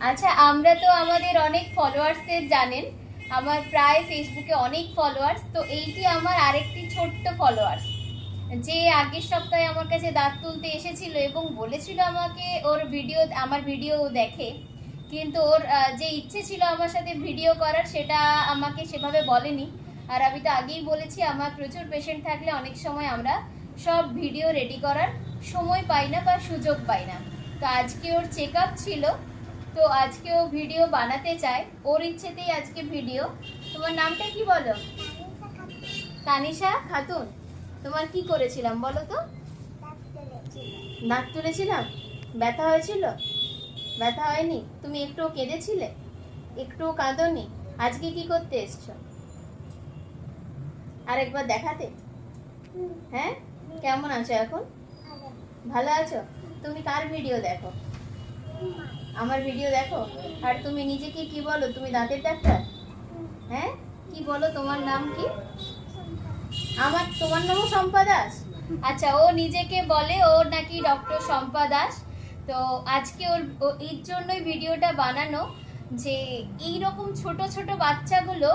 আচ্ছা আমরা তো আমাদের অনেক ফলোয়ার্সদের জানেন। আমার প্রায় ফেসবুকে অনেক ফলোয়ার্স তো এইটি আমার আরেকটি ছোট্ট ফলোয়ার্স যে আগের সপ্তাহে আমার কাছে দাঁত তুলতে এসেছিল এবং বলেছিল আমাকে ওর ভিডিও আমার ভিডিও দেখে। কিন্তু ওর যে ইচ্ছে ছিল আমার সাথে ভিডিও করার, সেটা আমাকে সেভাবে বলেনি। আর আমি তো আগেই বলেছি, আমার প্রচুর পেশেন্ট থাকলে অনেক সময় আমরা সব ভিডিও রেডি করার সময় পাই না বা সুযোগ পাই না। তো আজকে ওর চেক ছিল। তো আজকে ও ভিডিও বানাতে চায় ওর ইচ্ছেতেই আজকে ভিডিও তোমার নামটা কি বলো? তানিশা খাতুন। তোমার কি করেছিলাম বলো তো? নাক তুলেছিলাম। ব্যথা হয়েছিল? ব্যথা হয়নি? তুমি একটু কেঁদেছিলে? একটু কাঁদনি? আজকে কি করতে এসছো? আরেকবার দেখাতে। হ্যাঁ? কেমন আছো এখন? ভালো আছো? তুমি কার ভিডিও দেখো? আমার ভিডিও দেখো। আর তুমি নিজেকে কি বলো? তুমি দাঁতের ডাক্তার? হ্যাঁ? কি বলো? তোমার নাম কি? আমার, তোমার নামও শম্পা দাস? আচ্ছা ও নিজেকে বলে ও নাকি ডক্টর শম্পা দাস। তো আজকে ওর এর জন্যই ভিডিওটা বানানো যে এই রকম ছোট ছোট বাচ্চাগুলো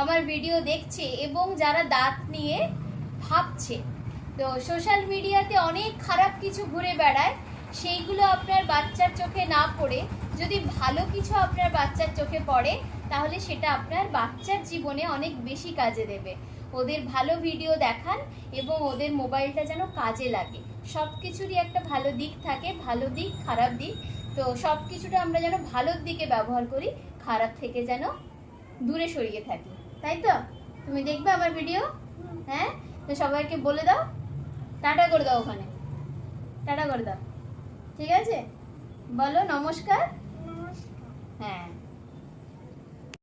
আমার ভিডিও দেখছে এবং যারা দাঁত নিয়ে ভাবছে। তো সোশ্যাল মিডিয়াতে অনেক খারাপ কিছু ঘুরে বেড়ায়। সেইগুলো আপনার বাচ্চার চোখে না পড়ে যদি ভালো কিছু আপনার বাচ্চার চোখে পড়ে, তাহলে সেটা আপনার বাচ্চার জীবনে অনেক বেশি কাজে দেবে। ওদের ভালো ভিডিও দেখান এবং ওদের মোবাইলটা যেন কাজে লাগে। সব কিছুরই একটা ভালো দিক থাকে, ভালো দিক, খারাপ দিক। তো সব কিছুটা আমরা যেন ভালোর দিকে ব্যবহার করি, খারাপ থেকে যেন দূরে সরিয়ে থাকি। তাই তো? তুমি দেখবে আমার ভিডিও হ্যাঁ? তো সবাইকে বলে দাও। টাটা করে দাও ওখানে। টাটা করে দাও। ঠিক আছে? বলো নমস্কার।